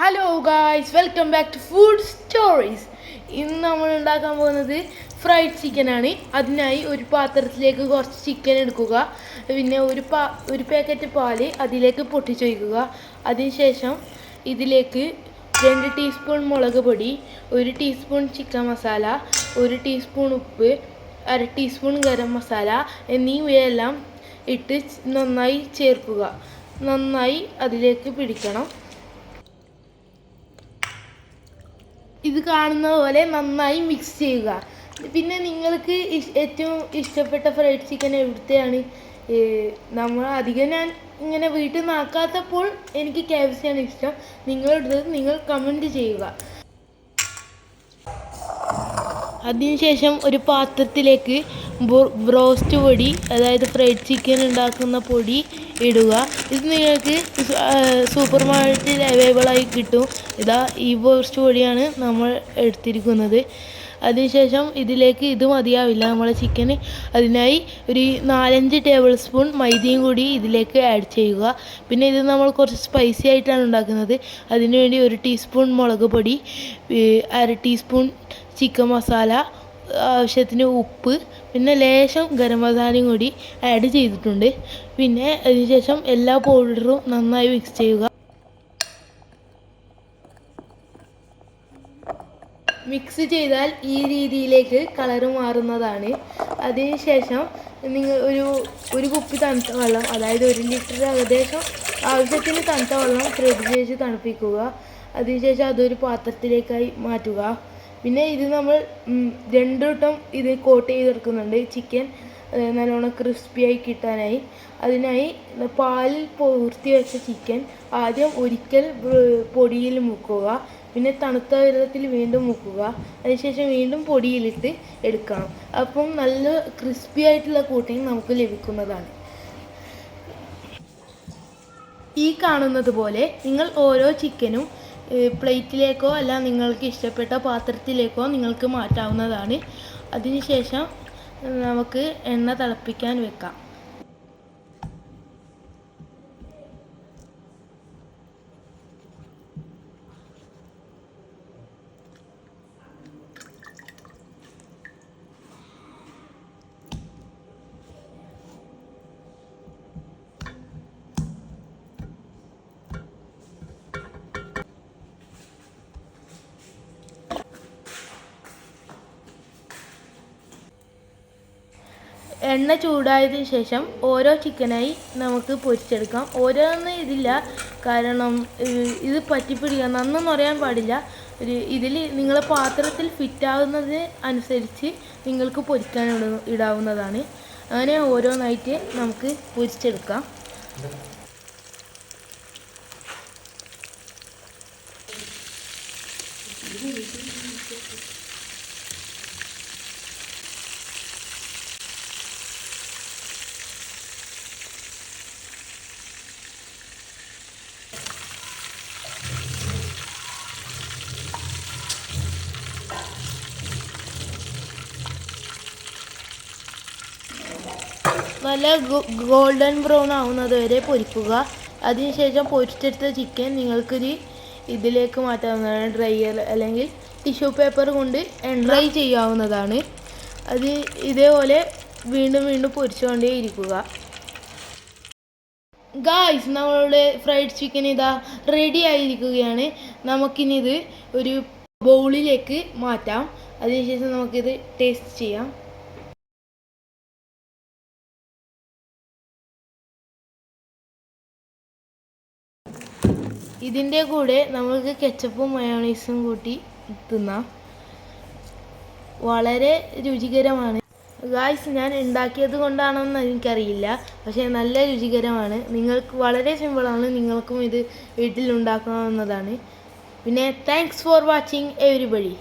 Hello guys welcome back to food stories ഇന്ന് നമ്മൾ ഉണ്ടാക്കാൻ പോകുന്നത് ഫ്രൈഡ് ചിക്കനാണ് അതിനായി ഒരു പാത്രത്തിലേക്ക് കുറച്ച് ചിക്കൻ എടുക്കുക. പിന്നെ ഒരു പാ ഒരു പാക്കറ്റ് പാൽ അതിലേക്ക് പൊട്ടിച്ചൊഴിക്കുക. അതിനുശേഷം ഇതിലേക്ക് രണ്ട് ടീസ്പൂൺ മുളക് പൊടി ഒരു ടീസ്പൂൺ ചിക്കൻ മസാല ഒരു ടീസ്പൂൺ ഉപ്പ് അര ടീസ്പൂൺ ഗരം മസാല എന്നിവയെല്ലാം ഇട്ട് നന്നായി ചേർക്കുക. നന്നായി അതിലേക്ക് പിടിക്കണം. ഇത് കാണുന്ന പോലെ നന്നായി മിക്സ് ചെയ്യുക. പിന്നെ നിങ്ങൾക്ക് ഏറ്റവും ഇഷ്ടപ്പെട്ട ഫ്രൈഡ് ചിക്കൻ എവിടുത്തെയാണ്? നമ്മൾ അധികം ഞാൻ ഇങ്ങനെ വീട്ടിൽ നിന്ന് ആക്കാത്തപ്പോൾ എനിക്ക് കെ ഇഷ്ടം. നിങ്ങളുടെ നിങ്ങൾ കമന്റ് ചെയ്യുക. അതിനുശേഷം ഒരു പാത്രത്തിലേക്ക് ബ്രോസ്റ്റ് പൊടി അതായത് ഫ്രൈഡ് ചിക്കൻ ഉണ്ടാക്കുന്ന പൊടി ഇടുക. ഇത് നിങ്ങൾക്ക് സൂപ്പർ മാർക്കറ്റിൽ അവൈലബിൾ ആയി കിട്ടും. ഇതാ ഈ ബ്രോസ്റ്റ് പൊടിയാണ് നമ്മൾ എടുത്തിരിക്കുന്നത്. അതിനുശേഷം ഇതിലേക്ക് ഇത് മതിയാവില്ല. നമ്മളെ ചിക്കന് അതിനായി ഒരു നാലഞ്ച് ടേബിൾ സ്പൂൺ മൈദയും കൂടി ഇതിലേക്ക് ആഡ് ചെയ്യുക. പിന്നെ ഇത് നമ്മൾ കുറച്ച് സ്പൈസി ആയിട്ടാണ് ഉണ്ടാക്കുന്നത്. അതിനുവേണ്ടി ഒരു ടീസ്പൂൺ മുളക് പൊടി അര ടീസ്പൂൺ ചിക്കൻ മസാല ആവശ്യത്തിന് ഉപ്പ് പിന്നെ ലേശം ഗരം മസാലയും കൂടി ആഡ് ചെയ്തിട്ടുണ്ട്. പിന്നെ അതിനുശേഷം എല്ലാ പൗഡറും നന്നായി മിക്സ് ചെയ്യുക. മിക്സ് ചെയ്താൽ ഈ രീതിയിലേക്ക് കളർ മാറുന്നതാണ്. അതിനുശേഷം നിങ്ങൾ ഒരു ഒരു കുപ്പി തണുത്ത വെള്ളം അതായത് ഒരു ലിറ്റർ ഏകദേശം ആവശ്യത്തിന് തണുത്ത വെള്ളം ഫ്രിഡ്ജ് വെച്ച് തണുപ്പിക്കുക. അതിനുശേഷം അതൊരു പാത്രത്തിലേക്കായി മാറ്റുക. പിന്നെ ഇത് നമ്മൾ രണ്ട് വട്ടം ഇത് കോട്ട് ചെയ്തെടുക്കുന്നുണ്ട്. ചിക്കൻ നല്ലോണം ക്രിസ്പിയായി കിട്ടാനായി. അതിനായി പാലിൽ പൂർത്തി വെച്ച ചിക്കൻ ആദ്യം ഒരിക്കൽ പൊടിയിൽ മുക്കുക. പിന്നെ തണുത്ത വെള്ളത്തിൽ വീണ്ടും മുക്കുക. അതിനുശേഷം വീണ്ടും പൊടിയിലിട്ട് എടുക്കണം. അപ്പം നല്ല ക്രിസ്പി ആയിട്ടുള്ള കൂട്ടിങ് നമുക്ക് ലഭിക്കുന്നതാണ്. ഈ കാണുന്നത് പോലെ നിങ്ങൾ ഓരോ ചിക്കനും പ്ലേറ്റിലേക്കോ അല്ല നിങ്ങൾക്ക് ഇഷ്ടപ്പെട്ട പാത്രത്തിലേക്കോ നിങ്ങൾക്ക് മാറ്റാവുന്നതാണ്. അതിനുശേഷം നമുക്ക് എണ്ണ തിളപ്പിക്കാൻ വെക്കാം. എണ്ണ ചൂടായതിന് ശേഷം ഓരോ ചിക്കനായി നമുക്ക് പൊരിച്ചെടുക്കാം. ഓരോന്നും ഇതില്ല. കാരണം ഇത് പറ്റിപ്പിടിക്കുക നന്നൊന്നും അറിയാൻ പാടില്ല. ഒരു ഇതിൽ നിങ്ങളെ പാത്രത്തിൽ ഫിറ്റാവുന്നതിന് അനുസരിച്ച് നിങ്ങൾക്ക് പൊരിക്കാൻ ഇടാവുന്നതാണ്. അങ്ങനെ ഓരോന്നായിട്ട് നമുക്ക് പൊരിച്ചെടുക്കാം. നല്ല ഗോൾഡൻ ബ്രൗൺ ആവുന്നത് വരെ പൊരിക്കുക. അതിനുശേഷം പൊരിച്ചെടുത്ത ചിക്കൻ നിങ്ങൾക്കൊരു ഇതിലേക്ക് മാറ്റാവുന്നതാണ്. ഡ്രൈയർ അല്ലെങ്കിൽ ടിഷ്യൂ പേപ്പർ കൊണ്ട് ഡ്രൈ ചെയ്യാവുന്നതാണ്. അത് ഇതേപോലെ വീണ്ടും വീണ്ടും പൊരിച്ചുകൊണ്ടേ ഇരിക്കുക. ഗായ്സ് നമ്മളുടെ ഫ്രൈഡ് ചിക്കൻ ഇതാ റെഡി ആയിരിക്കുകയാണ്. നമുക്കിനിത് ഒരു ബൗളിലേക്ക് മാറ്റാം. അതിനുശേഷം നമുക്കിത് ടേസ്റ്റ് ചെയ്യാം. ഇതിന്റെ കൂടെ നമുക്ക് കെച്ചപ്പും മയോണൈസും കൂട്ടി തിന്നാം. വളരെ രുചികരമാണ്. ഗായ്സ് ഞാൻ ഉണ്ടാക്കിയത് കൊണ്ടാണോന്ന് എനിക്കറിയില്ല. പക്ഷേ നല്ല രുചികരമാണ്. നിങ്ങൾക്ക് വളരെ സിമ്പിളാണ് നിങ്ങൾക്കും ഇത് വീട്ടിൽ ഉണ്ടാക്കാവുന്നതാണ്. പിന്നെ താങ്ക്സ് ഫോർ വാച്ചിങ് എവരിബഡി